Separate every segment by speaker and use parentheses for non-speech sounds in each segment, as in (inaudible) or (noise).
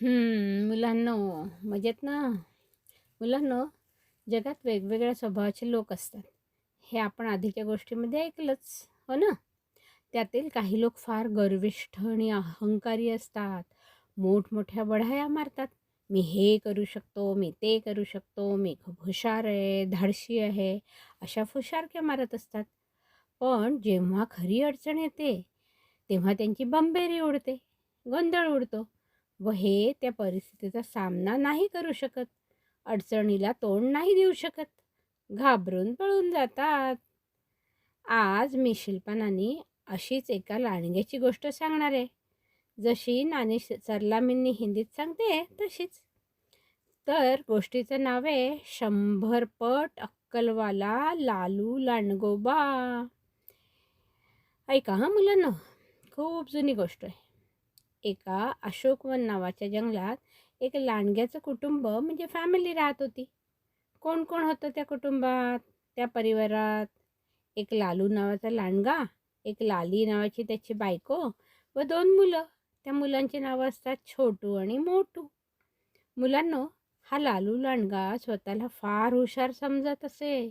Speaker 1: मुलांना मुलांनो म्हणजे मजेत ना मुलांनो जगात वेगवेगळ्या स्वभावाचे लोक असतात. हे आपण आधीच्या गोष्टीमध्ये ऐकलंच हो ना? त्यातील काही लोक फार गर्विष्ठ आणि अहंकारी असतात. मोठमोठ्या बढाया मारतात. मी हे करू शकतो मी ते करू शकतो मी खूप हुशार आहे धाडशी आहे अशा फुशारक्या मारत असतात. पण जेव्हा खरी अडचण येते तेव्हा त्यांची बंबेरी उडते गोंधळ उडतो. व हे त्या परिस्थितीचा सामना नाही करू शकत. अडचणीला तोंड नाही देऊ शकत. घाबरून पळून जातात. आज मी शिल्पानानी अशीच एका लांडग्याची गोष्ट सांगणार आहे. जशी नानी सरलामींनी हिंदीत सांगते तशीच. तर गोष्टीचं नाव आहे शंभर पट अक्कलवाला लालू लांडगोबा. ऐका हां मुलांना खूप जुनी गोष्ट आहे. एका अशोकवन नावाच्या जंगलात एक लांडग्याचं कुटुंब म्हणजे फॅमिली राहत होती. कोण कोण होतं त्या कुटुंबात? त्या परिवारात एक लालू नावाचा लांडगा एक लाली नावाची त्याची बायको व दोन मुलं. त्या मुलांची नावं असतात छोटू आणि मोटू. मुलांनो हा लालू लांडगा स्वतःला फार हुशार समजत असे.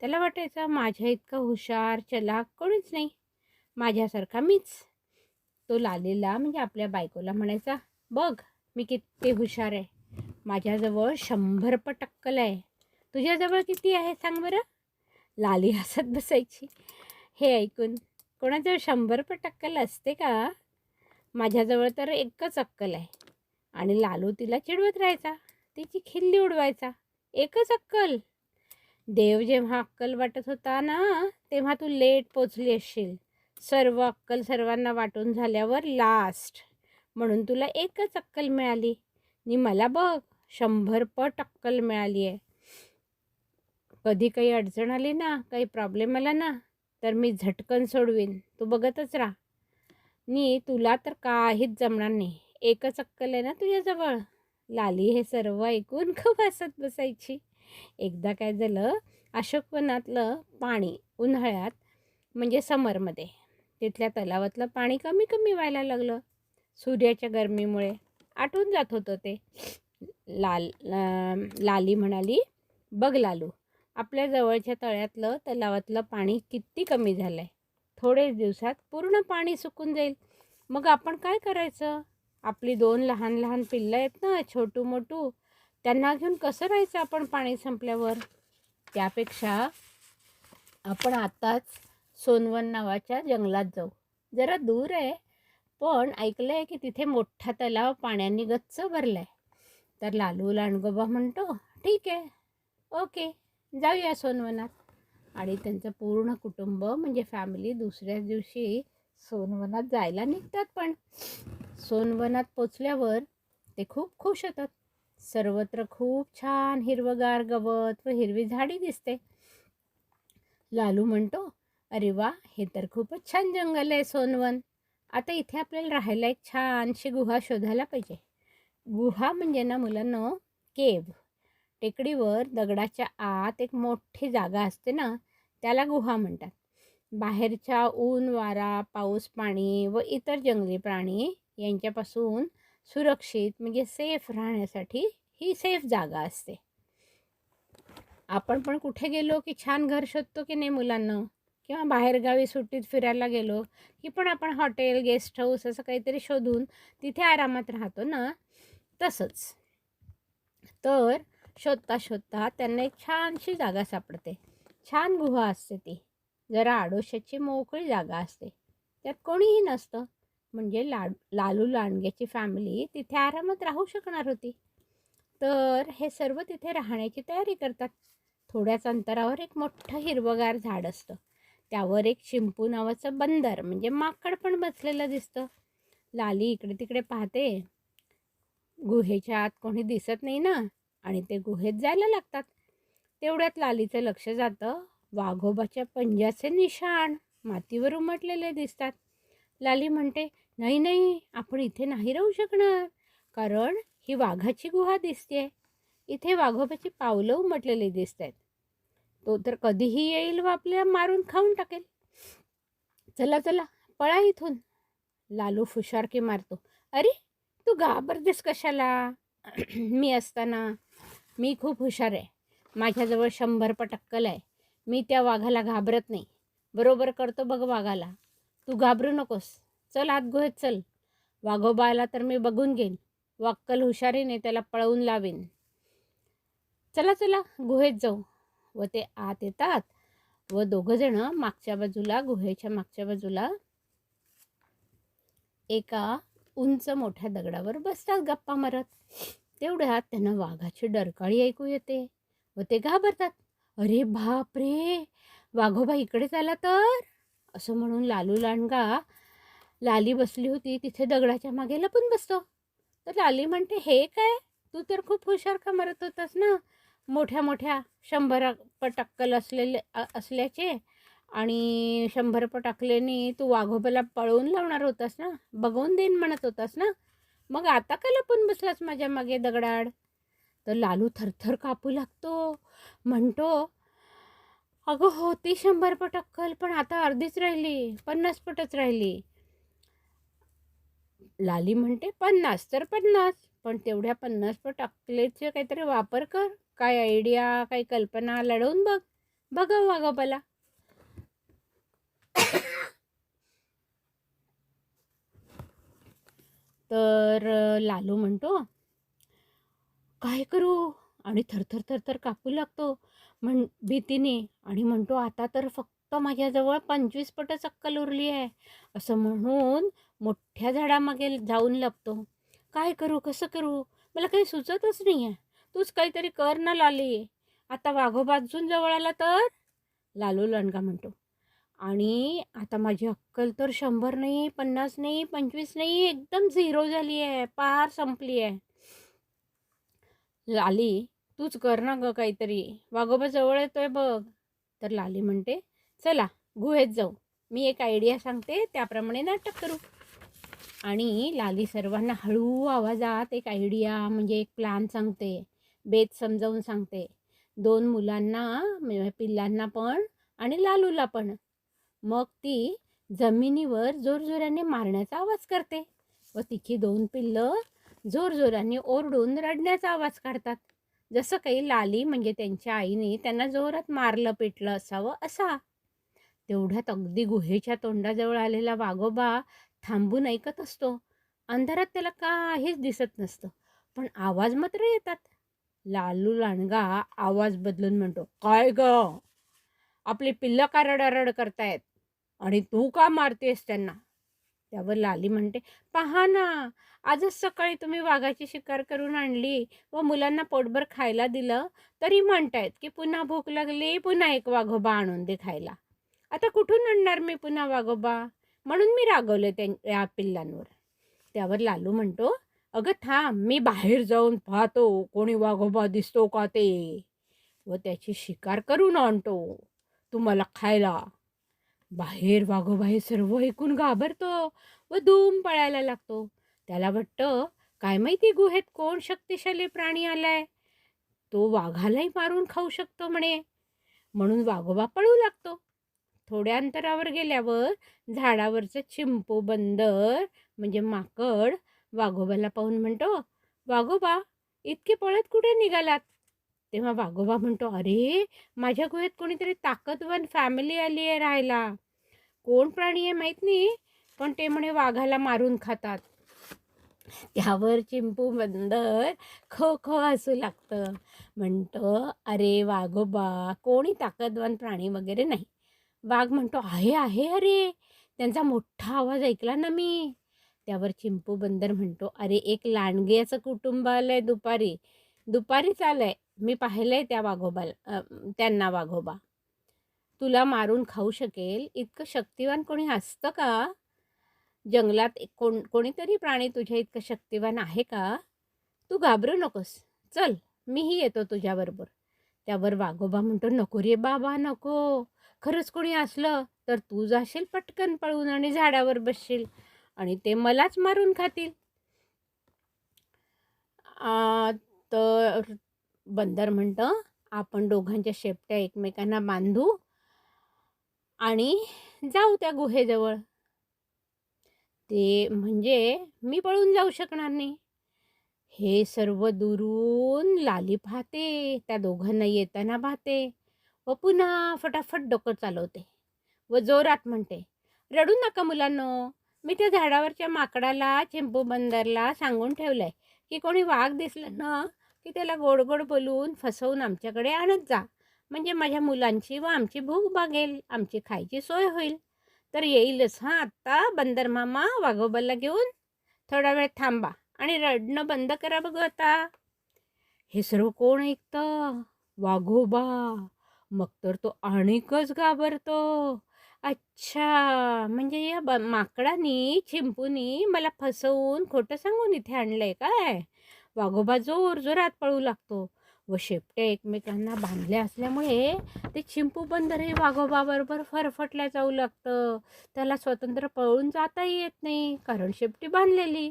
Speaker 1: त्याला वाटायचं माझ्या इतका हुशार चलाक कोणीच नाही. माझ्यासारखा मीच. तो लालीला म्हणजे आपल्या बायकोला म्हणायचा बघ मी किती हुशार आहे. माझ्याजवळ शंभर पटक्कल आहे. तुझ्याजवळ किती आहे सांग बरं. लाली हसत बसायची. हे ऐकून कोणाजवळ शंभर पटक्कल असते का? माझ्याजवळ तर एकच अक्कल आहे. आणि लालू तिला चिडवत राहायचा. तिची खिल्ली उडवायचा. एकच अक्कल? देव जेव्हा अक्कल वाटत होता ना तेव्हा तू लेट पोचली असशील. सर्व अक्कल सर्वांना वाटून झाल्यावर लास्ट म्हणून तुला एकच अक्कल मिळाली. आणि मला बघ शंभर पट अक्कल मिळाली आहे कधी काही अडचण आली ना काही प्रॉब्लेम आला ना तर मी झटकन सोडवीन. तू बघतच राहा. नी तुला तर काहीच जमणार नाही. एकच अक्कल आहे ना तुझ्याजवळ? लाली हे सर्व ऐकून खूप हसत बसायची. एकदा काय झालं अशोकवनातलं पाणी उन्हाळ्यात म्हणजे समरमध्ये तिथल्या तलावातलं पाणी कमी कमी व्हायला लागलं. सूर्याच्या गरमीमुळे आटून जात होतं ते. लाल लाली म्हणाली बघ लालू आपल्या जवळच्या तळ्यातलं तलावातलं पाणी किती कमी झालं आहे थोडेच दिवसात पूर्ण पाणी सुकून जाईल. मग आपण काय करायचं? आपली दोन लहान लहान पिल्लं आहेत ना छोटू मोटू त्यांना घेऊन कसं राहायचं आपण पाणी संपल्यावर? त्यापेक्षा आपण आत्ताच सोनवन नावाच्या जंगलात जाऊ. जरा दूर आहे पण ऐकलं आहे की तिथे मोठा तलाव पाण्याने गच्च भरला आहे तर लालू लांडगोबा म्हणतो ठीक आहे ओके जाऊया सोनवनात. आणि त्यांचं पूर्ण कुटुंब म्हणजे फॅमिली दुसऱ्याच दिवशी सोनवनात जायला निघतात पण. सोनवनात पोचल्यावर ते खूप खुश होतात. सर्वत्र खूप छान हिरवगार गवत व हिरवी झाडी दिसते. लालू म्हणतो अरे वा हे तर खूपच छान जंगल आहे सोनवन. आता इथे आपल्याला राहायला एक छानशी गुहा शोधायला पाहिजे. गुहा म्हणजे ना मुलांना केव. टेकडीवर दगडाच्या आत एक मोठी जागा असते ना त्याला गुहा म्हणतात. बाहेरच्या ऊन वारा पाऊस पाणी व इतर जंगली प्राणी यांच्यापासून सुरक्षित म्हणजे सेफ राहण्यासाठी ही सेफ जागा असते. आपण पण कुठे गेलो की छान घर शोधतो की नाही मुलांना? किंवा बाहेरगावी सुट्टीत फिरायला गेलो की पण आपण हॉटेल गेस्ट हाऊस असं काहीतरी शोधून तिथे आरामात राहतो ना? तसंच. तर शोधता शोधता त्यांना एक छानशी जागा सापडते. छान गुहा असते ती. जरा आडोशाची मोकळी जागा असते. त्यात कोणीही नसतं. म्हणजे लाड लालू लांडग्याची फॅमिली तिथे आरामात राहू शकणार होती. तर हे सर्व तिथे राहण्याची तयारी करतात. थोड्याच अंतरावर एक मोठं हिरवगार झाड असतं. त्यावर एक शिंपू नावाचं बंदर म्हणजे माकड पण बसलेलं दिसतं. लाली इकडे तिकडे पाहते. गुहेच्या आत कोणी दिसत नाही ना? आणि ते गुहेत जायला लागतात. तेवढ्यात लालीचं लक्ष जातं. वाघोबाच्या पंजाचे निशाण मातीवर उमटलेले दिसतात. लाली म्हणते नाही नाही आपण इथे नाही राहू शकणार. कारण ही वाघाची गुहा दिसते इथे वाघोबाची पावलं उमटलेली दिसत आहेत तो तर कधीही येईल व आपल्याला मारून खाऊन टाकेल. चला चला पळा इथून. लालू फुशारकी मारतो. अरे तू घाबरतेस कशाला? (clears throat) मी असताना मी खूप हुशार आहे. माझ्याजवळ शंभर पटक्कल आहे. मी त्या वाघाला घाबरत नाही. बरोबर करतो बघ वाघाला. तू घाबरू नकोस. चल आत गुहेत चल. वाघोबा आला तर मी बघून घेईन. वाक्कल हुशारीने त्याला पळवून लावेन. चला चला गुहेत जाऊ. व ते आत येतात. व दोघंजणं मागच्या बाजूला गुहेच्या मागच्या बाजूला एका उंच मोठ्या दगडावर बसतात गप्पा मारत. तेवढ्यात त्यांना वाघाची डरकाळी ऐकू येते व ते घाबरतात. अरे बाप रे वाघोबा इकडेच आला तर? असं म्हणून लालू लांडगा लाली बसली होती. तिथे दगडाच्या मागे लपून बसतो. तर लाली म्हणते हे काय? तू तर खूप हुशार का मरत होतास ना? मोठ्या मोठ्या शंभर पटक्कल असलेले असल्याचे आणि शंभर पटाकलेनी तू वाघोबाला पळवून लावणार होतास ना? बघवून देईन म्हणत होतास ना? मग आता का लपून बसलास माझ्या मागे दगडाड तर लालू थरथर कापू लागतो. म्हणतो अगं होती शंभर पट अक्कल पण आता अर्धीच राहिली पन्नास पटच राहिली. लाली म्हणते पन्नास तर पन्नास पण तेवढ्या पन्नास पट अक्कलेचे काहीतरी वापर कर. काय आयडिया काही कल्पना लढवून बघ. बघा वाघोबाला तर लालू म्हणतो काय करू? आणि थरथर थरथर कापू लागतो. म्हण भीतीने आणि म्हणतो आता तर फक्त माझ्याजवळ पंचवीस पटच अक्कल उरली आहे. असं म्हणून मोठ्या झाडामागे जाऊन लपतो. काय करू? कसं करू? मला काही सुचतच नाही आहे तूच काहीतरी कर ना लाली. आता वाघोबा अजून जवळ आला तर? लालू लणगा म्हणतो. आणि आता माझी अक्कल तर शंभर नाही पन्नास नाही पंचवीस नाही एकदम झिरो झाली आहे पार संपली आहे. लाली तूच कर ना ग काहीतरी. वाघोबा जवळ येतोय बघ. तर लाली म्हणते चला गुहेत जाऊ. मी एक आयडिया सांगते त्याप्रमाणे नाटक करू. आणि लाली सर्वांना हळू आवाजात एक आयडिया म्हणजे एक प्लॅन सांगते. बेत समजावून सांगते. दोन मुलांना म्हणजे पिल्लांना पण आणि लालूला पण. मग ती जमिनीवर जोरजोराने मारण्याचा आवाज करते व तिची दोन पिल्लं जोरजोराने ओरडून रडण्याचा आवाज काढतात. जसं काही लाली म्हणजे त्यांच्या आईने त्यांना जोरात मारलं पेटलं असावं असा. तेवढ्यात अगदी गुहेच्या तोंडाजवळ आलेला वाघोबा थांबून ऐकत असतो. अंधारात त्याला काहीच दिसत नसतं पण आवाज मात्र येतात. लालू लांडगा आवाज बदलून म्हणतो काय ग? आपली पिल्लं का रडारड करतायत? आणि तू का मारतेस त्यांना? त्यावर लाली म्हणते पहा ना आजच सकाळी तुम्ही वाघाची शिकार करून आणली व मुलांना पोटभर खायला दिलं तरी म्हणतायत की पुन्हा भूक लागली पुन्हा एक वाघोबा आणून दे खायला. आता कुठून आणणार मी पुन्हा वाघोबा? म्हणून मी रागवले त्या या पिल्लांवर. त्यावर लालू म्हणतो अगं थांब मी बाहेर जाऊन पाहतो कोणी वाघोबा दिसतो का ते. व त्याची शिकार करून आणतो. तुम्हाला खायला. बाहेर वाघोबा हे सर्व ऐकून घाबरतो व धूम पळायला लागतो. त्याला वाटतं काय माहिती गुहेत कोण शक्तिशाली प्राणी आलाय? तो वाघालाही मारून खाऊ शकतो म्हणे. म्हणून वाघोबा पळू लागतो. थोड्या अंतरावर गेल्यावर झाडावरचं चिंपू बंदर म्हणजे माकड वाघोबाला पाहून म्हणतो वाघोबा इतके पळत कुठे निघालात? तेव्हा वाघोबा म्हणतो अरे माझ्या गुहेत कोणीतरी ताकदवान फॅमिली आली आहे राहायला. कोण प्राणी आहे माहीत नाही पण ते म्हणे वाघाला मारून खातात. त्यावर चिंपू बंदर खो खो हसू लागतं. म्हणतं अरे वाघोबा कोणी ताकदवान प्राणी वगैरे नाही. वाघ म्हणतो आहे आहे अरे. त्यांचा मोठा आवाज ऐकला ना मी. त्यावर चिंपू बंदर म्हणतो अरे एक लांडग्याचं कुटुंब आलंय दुपारी. दुपारीच आलंय मी पाहिलंय त्या वाघोबाला त्यांना वाघोबा. तुला मारून खाऊ शकेल. इतकं शक्तिवान कोणी असतं का? जंगलात कोण कोणीतरी प्राणी तुझ्या इतकं शक्तिवान आहे का? तू घाबरू नकोस. चल मीही येतो तुझ्याबरोबर त्यावर वाघोबा म्हणतो नको रे बाबा नको. खरंच कोणी असलं तर तू जाशील पटकन पळून आणि झाडावर बसशील. आणि ते मलाच मारून खातील. तर बंदर म्हणतं आपण दोघांच्या शेपट्या एकमेकांना बांधू आणि जाऊ त्या गुहेजवळ. ते म्हणजे मी पळून जाऊ शकणार नाही. हे सर्व दुरून लाली पाहते त्या दोघांना येताना पाहते व पुन्हा फटाफट डोकं चालवते व जोरात म्हणते रडू नका मुलांनो मी त्या झाडावरच्या माकडाला चिंपू बंदरला सांगून ठेवलं आहे की कोणी वाघ दिसलं ना की त्याला गोड गोड बोलून फसवून आमच्याकडे आणत जा. म्हणजे माझ्या मुलांची व आमची भूक भागेल आमची खायची सोय होईल. तर येईलच हां आत्ता? बंदर मामा वाघोबाला घेऊन? थोडा वेळ थांबा आणि रडणं बंद करा बघू आता. हे सर्व कोण ऐकतं? वाघोबा. मग तर तो आणिकच घाबरतो. अच्छा. म्हणजे या ब माकडानी चिंपूनी मला फसवून खोटं सांगून इथे आणलंय काय? वाघोबा जोर जोरात पळू लागतो व शेपट्या एकमेकांना बांधल्या असल्यामुळे ते चिंपू बंदरही वाघोबाबरोबर फरफटल्या जाऊ लागतं. त्याला स्वतंत्र पळून जाताही येत नाही कारण शेपटी बांधलेली.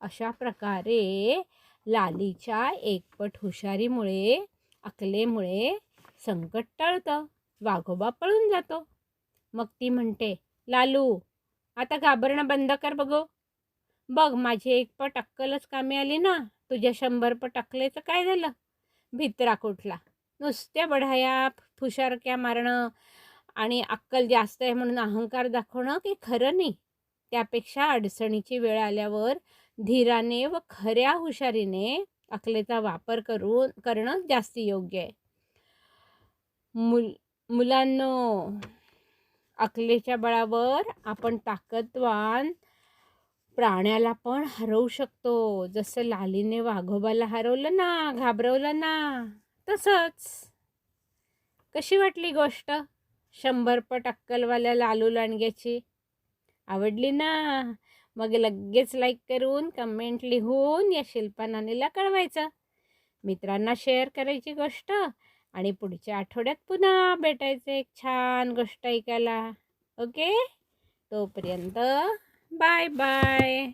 Speaker 1: अशा प्रकारे लालीच्या एकपट हुशारीमुळे अकलेमुळे संकट टळतं. वाघोबा पळून जातो. मग ती म्हणते लालू आता घाबरणं बंद कर बघू. बघ माझी एक पट अक्कलच कामी आली ना तुझ्या शंभर पट अक्कलेचं काय झालं? भित्रा कुठला? नुसत्या बढाया फुशारक्या मारणं आणि अक्कल जास्त आहे म्हणून अहंकार दाखवणं की खरं नाही? त्यापेक्षा अडचणीची वेळ आल्यावर धीराने व खऱ्या हुशारीने अकलेचा वापर करून करणं जास्त योग्य आहे. मुल मुलांनो अकलेच्या बळावर आपण ताकदवान प्राण्याला पण हरवू शकतो. जसं लालीने वाघोबाला हरवलं ना घाबरवलं ना तसंच. कशी वाटली गोष्ट? शंभरपट अक्कलवाल्या लालू लांडग्याची. आवडली ना? मग लगेच लाईक करून कमेंट लिहून या शिल्पानानीला कळवायचं. मित्रांना शेअर करायची गोष्ट. आणि पुढच्या आठवड्यात पुन्हा भेटायचं एक छान गोष्ट ऐकायला. ओके? तोपर्यंत बाय बाय.